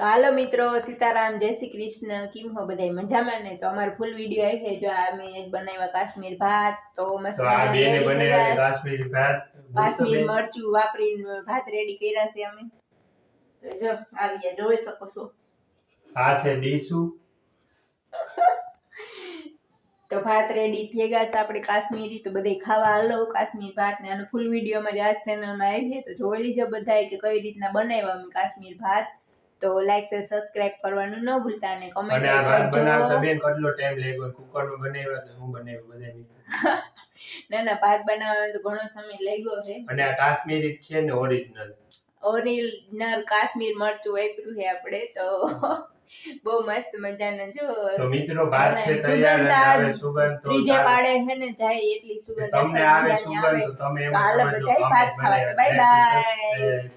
તો હાલો મિત્રો સીતારામ જય શ્રી કૃષ્ણ. કેમ હો બધા મજામાં ને? તો અમારો ફૂલ વીડિયો આવી છે. જો આ મેં બનાવ્યા કાશ્મીર ભાત તો મસ્ત. કાશ્મીરી ભાત. કાશ્મીર મરચું વાપરીને ભાત રેડી કર્યા છે અમે. તો જો આવી જોઈ શકો છો. આ છે ડીસુ. તો ભાત રેડી થઈ ગયા છે આપણે કાશ્મીરી. તો બધે ખાવા હાલો. કાશ્મીર ભાત ને આનો ફૂલ વીડિયો અમારી આ ચેનલમાં આવી છે. તો જોઈ લીજો બધાએ કે કઈ રીતના બનાવ્યા અમે કાશ્મીર ભાત. તો લાઈક છે સબસ્ક્રાઇબ કરવાનું ન ભૂલતા અને કમેન્ટ અને આ ભાત બનાવતા બેન કેટલો ટાઈમ લાગ્યો? કુકરમાં બનાવ્યા કે હું બનાવ્યું બધા ના ના ભાત બનાવવામાં તો ઘણો સમય લાગ્યો છે. અને આ કાશ્મીરી છે ને ઓરિજિનલ ઓરિજિનલ કાશ્મીર મરચું વાપર્યું છે આપણે તો બહુ મસ્ત મજાનો જો. તો મિત્રો ભાત છે તૈયાર અને સુગંધ હવે સુગંધ તો ત્રીજે પાડે છે ને જાય એટલી સુગંધ તમને આવે સુગંધ તો તમે એમ હાલો બધાય ભાત ખાવા તો બાય bye.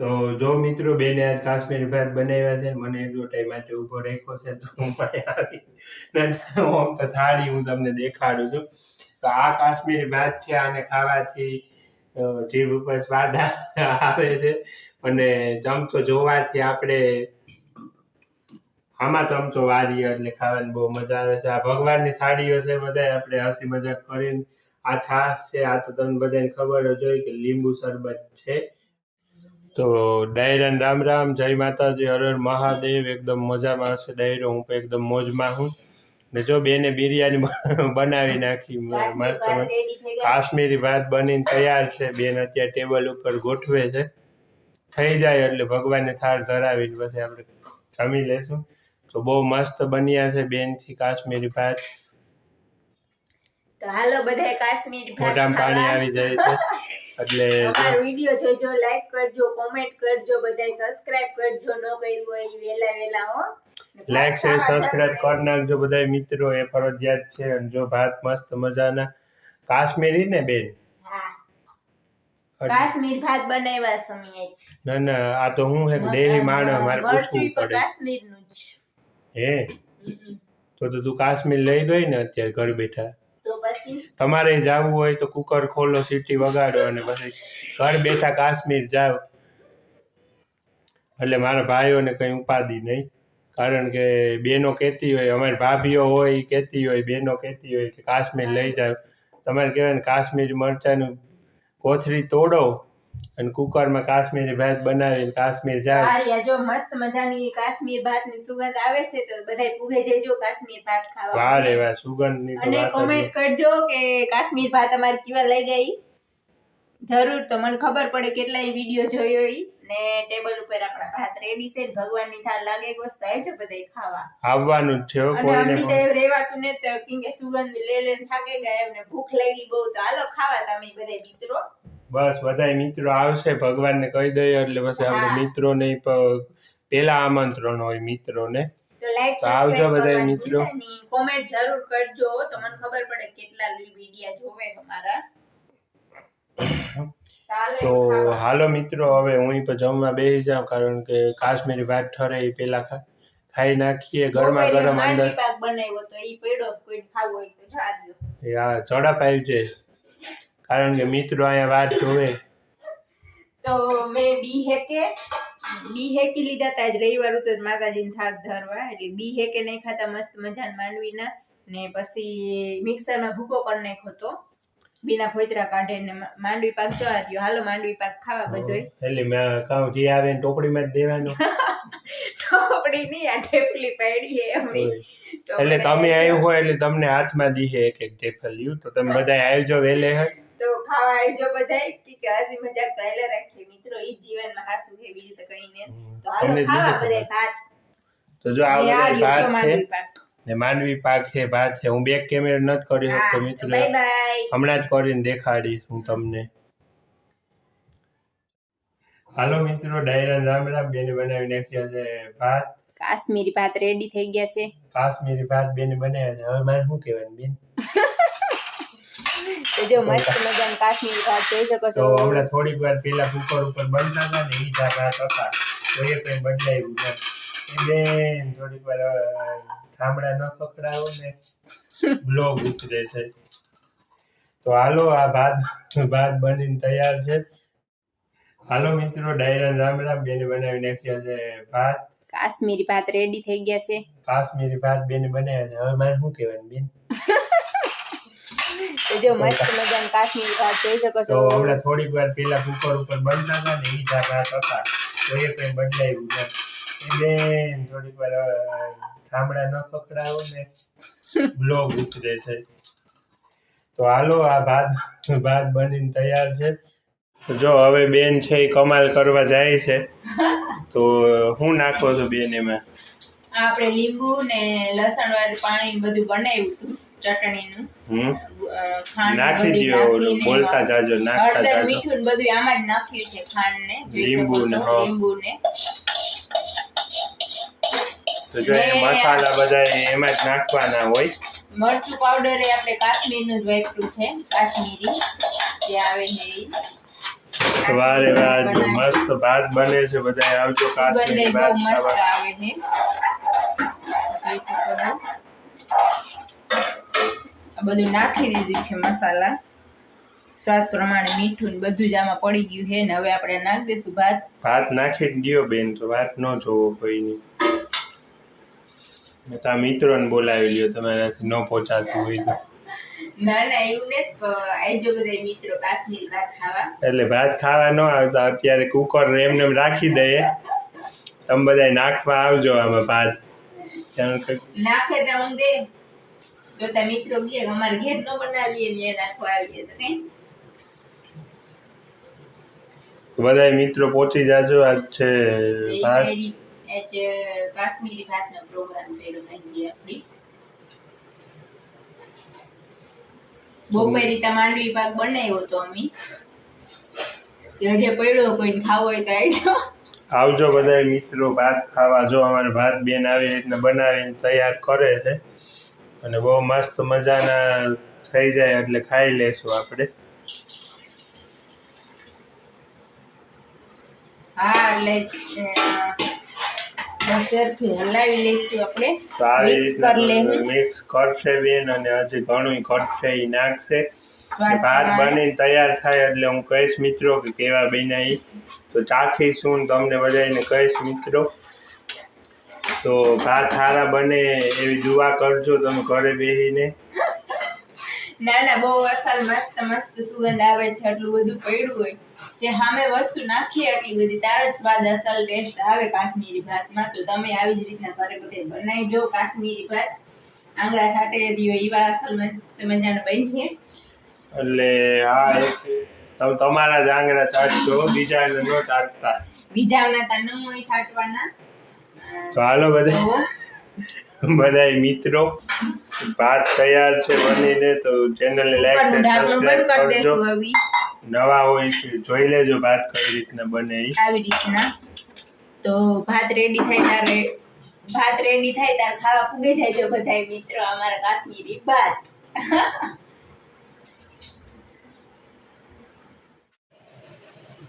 તો જો મિત્રો બેને આજ કાશ્મીરી ભાત બનાવ્યા છે મને ટાઈમ માટે ઊભો રાખ્યો છે તો હું આમ તો થાળી હું તમને દેખાડું છું. તો આ કાશ્મીરી ભાત છે, આને ખાવાથી જીભ ઉપર સ્વાદ આવે છે. અને ચમચો જોવાથી આપણે આમાં ચમચો વારીએ એટલે ખાવાની બહુ મજા આવે છે. આ ભગવાનની થાળીઓ છે બધા આપણે હસી મજાક કરીને. આ છાશ છે, આ તો તમને બધાને ખબર જ હોય કે લીંબુ શરબત છે. તો ડાયરાન રામ રામ જય માતાજી હર હર મહાદેવ એકદમ મજામાં હશે ડાયરો. હું પણ એકદમ મોજમાં હું. ને જો બેને બિરયાની બનાવી નાખી. મસ્ત. કાશ્મીરી ભાત બનીને તૈયાર છે. બેન અત્યારે ટેબલ ઉપર ગોઠવે છે. થઈ જાય એટલે ભગવાનને થાળ ધરાવીને પછી આપણે જમી લેશું. તો બહુ મસ્ત બન્યા છે બેનથી કાશ્મીરી ભાત. તો હાલો બધા કાશ્મીર મોઢામાં પાણી આવી જાય છે. એટલે વીડિયો જોજો લાઈક કરજો કોમેન્ટ કરજો બધાય સબસ્ક્રાઇબ કરજો ન કર્યું હોય વેલા વેલા હો. લાઈક શેર સબસ્ક્રાઇબ કરી નાખજો બધા મિત્રો એ ફરજિયાત છે. અને જો ભાત મસ્ત મજાના કાશ્મીરી ને બેન? કાશ્મીર ભાત બનાવ્યા સમયે જ ના ના આ તો હું હે દેહી માણસ મારે પૂછવું જ. હે? તો તો તું કાશ્મીર લઈ ગઈ ને અત્યારે ઘર બેઠા. તમારે જવું હોય તો કુકર ખોલો, સીટી વગાડો અને પછી ઘર બેઠા કાશ્મીર જાઓ. એટલે મારા ભાઈઓને કંઈ ઉપાધિ નહીં. કારણ કે બેનો કહેતી હોય, અમારી ભાભીઓ હોય એ કહેતી હોય, બેનો કહેતી હોય કે કાશ્મીર લઈ જાઓ. તમારે કહેવાય ને કાશ્મીર મરચાંનું કોથળી તોડો અને કુકરમાં કાશ્મીરી ભાત બનાવીને કાશ્મીર જાય. જો મસ્ત મજાની કાશ્મીર ભાતની સુગંધ આવે છે તો બધાય પૂગે જજો કાશ્મીર ભાત ખાવા. વારે વાહ સુગંધની અને કોમેન્ટ કરજો કે કાશ્મીર ભાત અમારે કેવા લઈ ગઈ જરૂર તો મને ખબર પડે કેટલાય વીડિયો જોયો ઈ. ને ટેબલ ઉપર આપણા ભાત રેડી છે ભગવાન ભગવાનની થાળ લાગે ગોસ્ત આવજો બધાય ખાવા. આવવાનું છે કોઈને અમની તો રેવાતું ને તો કેમ કે સુગંધ લે લે થાકે ગયા એમને ભૂખ લાગી બહુ તો હાલો ખાવા તમે બધા મિત્રો. બસ બધા મિત્રો આવશે ભગવાનને કહી દઈએ એટલે પછી આપણે. મિત્રોને પેલા આમંત્રણ હોય મિત્રોને. તો આવજો બધા મિત્રો. કોમેન્ટ જરૂર કરજો તો મને ખબર પડે કેટલા વિડિયા જોવે અમારા. તો હાલો મિત્રો હવે હું પણ જમવા બેસી જાઉં કારણ કે કાશ્મીરી ભાત ઠરે એ પેલા ખાઈ નાખીએ ગરમા ગરમ અંદર. બનાવ્યો તો એ પેડો કોઈ ખાવું હોય તો જાજો યા આ ઝડપ આવી જાય કારણ કે મિત્રો અહીંયા વાત જોવે. તો મેં બી હેકે બી હેકી લીધા તા જ રવિવાર તો માતાજીને થાક ધરવા એટલે બી હેકે નહીં ખાતા મસ્ત મજાના માંડવીના ને પછી મિક્સરમાં ભૂકો કરી નાખ્યો ખોતો બીના ફોતરા કાઢે ને માંડવી પાક રહ્યો. હાલો માંડવી પાક ખાવા બધોય. એટલે મેં કહું જે આવે ને ટોપડીમાં જ દેવાનું. ટોપડી નહીં આ ઠેપલી પાડી હે અમે એટલે તમે આવ્યું હોય એટલે તમને હાથમાં દીહે એક એક ટેફલિયું તો તમે બધા આવજો વહેલે હોય ખાવા આવજો બધાય. કે હસી મજાક તો એલે રાખીએ. મિત્રો ઈ જ જીવનમાં હાસું હે બીજું તો કઈ નહીં તો હાલો ખાવા બધાય ભાત. તો જો આ બધા ભાત છે ને માનવી પાક છે ભાત છે. હું બેક કેમેરા નથી કર્યો તો મિત્રો બાય બાય હમણાં જ કરીને દેખાડીશ હું તમને. હાલો મિત્રો ડાયરા રામ રામ બેને બનાવી નાખ્યા છે ભાત. કાશ્મીરી ભાત રેડી થઈ ગયા છે. કાશ્મીરી ભાત બેને બનાવ્યા છે. હવે મારે શું કહેવાનું બેન? તો જો મસ્ત મજાનું કાશ્મીરી ભાત જોઈ શકો તો હમણાં થોડીક વાર કુકર ઉપર બનતા હતા ને આ ભાત હતા. તો એ કઈ બદલાયું નથી. બેન થોડીક વાર ઠામડા ન ખખડાવો ને બ્લોગ ઉતરે છે. તો હાલો આ ભાત ભાત બનીને તૈયાર છે. હાલો મિત્રો ડાયરા રામ રામ બેને બનાવી નાખ્યા છે ભાત. કાશ્મીરી ભાત રેડી થઈ ગયા છે. કાશ્મીરી ભાત બેને બનાવ્યા છે. હવે મારે શું કહેવાનું બેન? જો મસ્ત મજાનું કાશ્મીરી ભાત જોઈ શકો તો હમણાં થોડીક વાર પેલા કુકર ઉપર બનતા હતા ને ઈ જ રાત હતા. તો એ કઈ બદલાયું છે એટલે થોડીક વાર ઠામડા ન ખખડાવો ને બ્લોગ ઉતરે છે. તો હાલો આ ભાત ભાત બનીને તૈયાર છે. જો હવે બેન છે એ કમાલ કરવા જાય છે. તો હું નાખો છો બેન એમાં? આપણે લીંબુ ને લસણ વાળું પાણી બધું બનાવ્યું હતું. ચટણીનું. નાખી ઓલું બોલતા જાજો નાખતા જાજો. મીઠું બધું આમાં જ નાખ્યું છે ખાંડ ને લીંબુ ને, લીંબુ ને તો જો મસાલા બધા એમાં જ નાખવાના હોય. મરચું પાવડર એ આપણે કાશ્મીરનું જ વાપર્યું છે કાશ્મીરી. જે આવે છે. વારે જો મસ્ત ભાત બને છે બધા આવજો કાશ્મીરી ભાત ખાવા. આવે છે. જોઈ શકો છો. આ બધું નાખી દીધું છે મસાલા. સ્વાદ પ્રમાણે મીઠું ને બધું જ આમાં પડી ગયું છે ને હવે આપણે નાખી દઈશું ભાત. ભાત નાખી દો બેન તો વાત ન જોવો કોઈની. મેં તો આ મિત્રોને બોલાવી લ્યો તમારાથી ન પહોંચાતું હોય તો. ના ના એવું ને આવજો બધા મિત્રો કાશ્મીરી ભાત ખાવા. એટલે ભાત ખાવા ન આવતા અત્યારે કુકર એમને એમ રાખી દઈએ. તમે બધા નાખવા આવજો આમાં ભાત. નાખે તો હું દે. જો તા મિત્રો કે અમારે ઘેર ન બનાવીએ ને એ આવીએ તો કઈ. બધા મિત્રો પહોંચી જાજો. આજ છે એ ભાત. કેરી એ જ કાશ્મીરી ભાતનો પ્રોગ્રામ કર્યો ભાઈજી આપણી. બપોરે તા માંડવી પાક બનાવ્યો તો અમે. હજે પડ્યો કોઈને ખાવો હોય તો આવજો આવજો બધા મિત્રો ભાત ખાવા. જો અમારે ભાત બેન આવી રીતના બનાવીને તૈયાર કરે છે. અને બહુ મસ્ત મજાના થઈ જાય એટલે ખાઈ લઈશું આપણે. મિક્સ કરશે બેન અને હજી ઘણું કરશે એ નાખશે ભાત. બનીને તૈયાર થાય એટલે હું કહીશ મિત્રો કે કેવા બનાય તો ચાખીશું તમને બધાને કહીશ મિત્રો. તો ભાત સારા બને એવી દુઆ કરજો તમે ઘરે બેસીને ના ના બહુ અસલ મસ્ત મસ્ત સુગંધ આવે છે એટલું બધું પડ્યું હોય. જે સામે વસ્તુ નાખી આટલી બધી તાર જ સ્વાદ અસલ ટેસ્ટ આવે કાશ્મીરી ભાતમાં. તો તમે આવી જ રીતના ઘરે બધે બનાવીજો કાશ્મીરી ભાત. આંગળા સાટે દીવો એવા અસલ મસ્ત મજાના બની છે એટલે હા એક તમે તમારા જ આંગળા ચાટજો બીજાને ન ચાટતા બીજાના તા ન હોય છાંટવાના. તો હાલો બધા. બધા મિત્રો ભાત તૈયાર છે બનીને તો ચેનલને લાઈક કુકરનું સબસ્ક્રાઇબ કરજો. નવા હોય જોઈ લેજો ભાત કઈ રીતના બને આવી રીતના. તો ભાત રેડી થાય ત્યારે ભાત રેડી થાય ત્યારે ખાવા પૂગી જાય છે બધા મિત્રો અમારા કાશ્મીરી ભાત.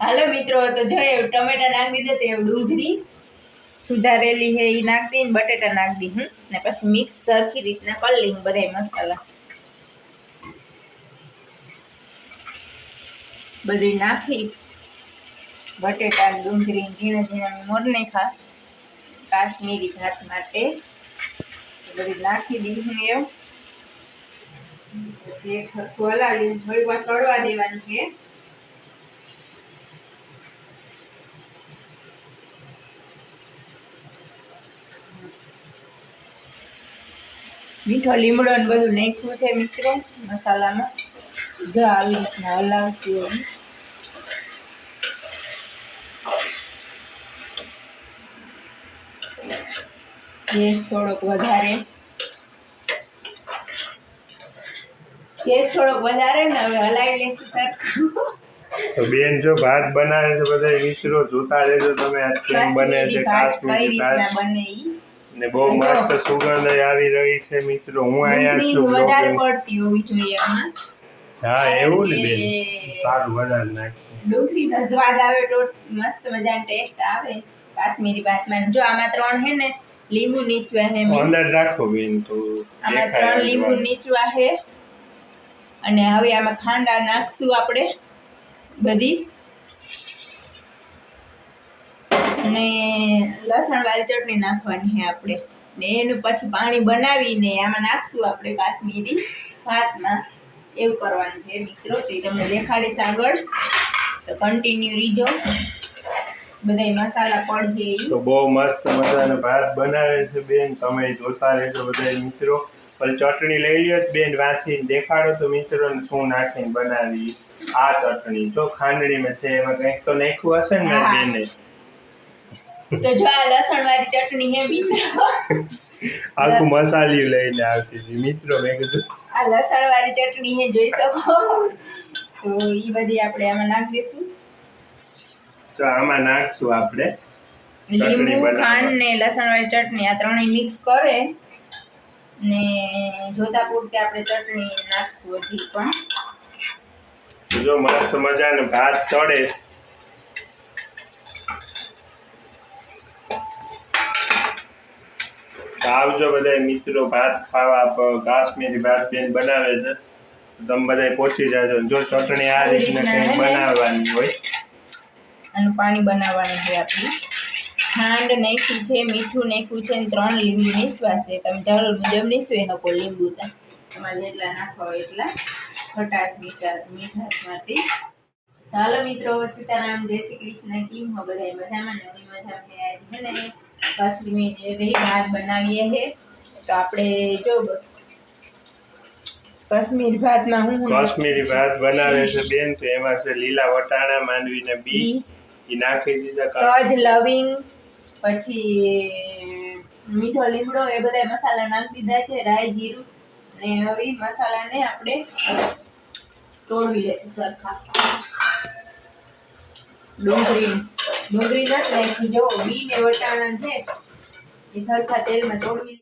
હાલો મિત્રો તો જોઈએ ટમેટા નાખી દીધા તે ડુંગળી સુધારેલી હે એ નાખી દઈને બટેટા નાખી દઈ હું ને પછી મિક્સ સરખી રીતના કરી લઈ બધા મસાલા. બધું નાખી, બટેટા ને ડુંગળી ને ઝીણા ઝીણા મોર નાખા કાશ્મીરી ભાત માટે. બધી નાખી દીધું એવું એક હલાવી થોડીક વાર ચડવા દેવાનું છે મીઠો લીમડો ને બધું નાખ્યું છે મિત્રો મસાલામાં. જો આવી રીતના હલાવશું એવું ગેસ થોડોક વધારે. ગેસ થોડોક વધારે ને હવે હલાવી સરખું. તો બેન જો ભાત બનાવે છે બધા મિત્રો જોતા રહેજો તમે કેમ બને છે કાશ્મીરી કઈ રીતના બને ઈ? ને બહુ મસ્ત સુગંધ આવી રહી છે મિત્રો. હું અહીંયા છું વધારે પડતી હોવી જોઈએ આમાં. હા એવું ને બેન? સારું વધારે નાખશું ડુંગળીનો સ્વાદ આવે તો મસ્ત મજાનો ટેસ્ટ આવે. કાશ્મીરી ભાતમાં. જો આમાં ત્રણ હે ને લીંબુ નીચવા હે અંદર રાખો બેન તો. આમાં ત્રણ લીંબુ નીચવા હે. અને હવે આમાં ખાંડા નાખશું આપણે. બધી. અને લસણ વાળી ચટણી નાખવાની છે આપણે. ને એનું પછી પાણી બનાવીને આમાં નાખશું આપણે કાશ્મીરી ભાતમાં. એવું કરવાનું છે મિત્રો તે તમને દેખાડીશ આગળ. તો કન્ટિન્યુ રીજો. બધા મસાલા પડશે તો બહુ મસ્ત મજાનો ભાત બનાવે છે બેન. તમે જોતા રહેજો બધા મિત્રો. પણ ચટણી લઈ લ્યો બેન વાંચીને દેખાડો તો મિત્રોને શું નાખીને બનાવી આ ચટણી જો ખાંડણીમાં છે એમાં કંઈક તો નાખ્યું હશે ને. બેને? તો જો આ લસણ વાળી ચટણી હે મિત્રો. આખું મસાલી લઈને આવતી હતી. મિત્રો મેં કીધું આ લસણ વાળી ચટણી હે જોઈ શકો. તો એ બધી આપણે આમાં નાખી દઈશું. તો આમાં નાખશું આપણે લીંબુ ખાંડ ને લસણ વાળી ચટણી આ ત્રણેય મિક્સ કરે ને જોતા પૂરતી આપણે ચટણી નાખશું હજી પણ. જો મસ્ત મજાનો ભાત ચડે. આવજો બધા મિત્રો ભાત ખાવા કાશ્મીરી ભાત બેન બનાવે છે. તમે બધા પહોંચી જાજો. જો ચટણી આ રીતના ને? બનાવવાની હોય. અને પાણી બનાવવાનું છે આપણે. ખાંડ નાખી છે મીઠું નાખ્યું છે અને ત્રણ લીંબુ નીસવાશે. તમે જરૂર મુજબ નીસવી શકો લીંબુ તમારે જેટલા નાખવા હોય એટલા. ખટાશ મીઠા મીઠાશ માટે ચાલો મિત્રો સીતારામ જય શ્રી કૃષ્ણ. કેમ હો બધા મજામાં ને? હું મજામાં? છે છે ને કાશ્મીરી ભાત બનાવીએ છે તો આપણે જો કાશ્મીર ભાતમાં હું કાશ્મીરી ભાત બનાવે છે બેન તો એમાં છે લીલા વટાણા માંડવીને બી. એ નાખી દીધા તજ લવિંગ પછી મીઠો લીમડો એ બધા મસાલા નાખી દીધા છે રાઈ જીરું ને હવે મસાલાને આપણે તોડવી લેશું સરખા. ડુંગળી ડુંગળી નાખી જો બી ને વટાણા છે એ સરખા તેલમાં તોડવી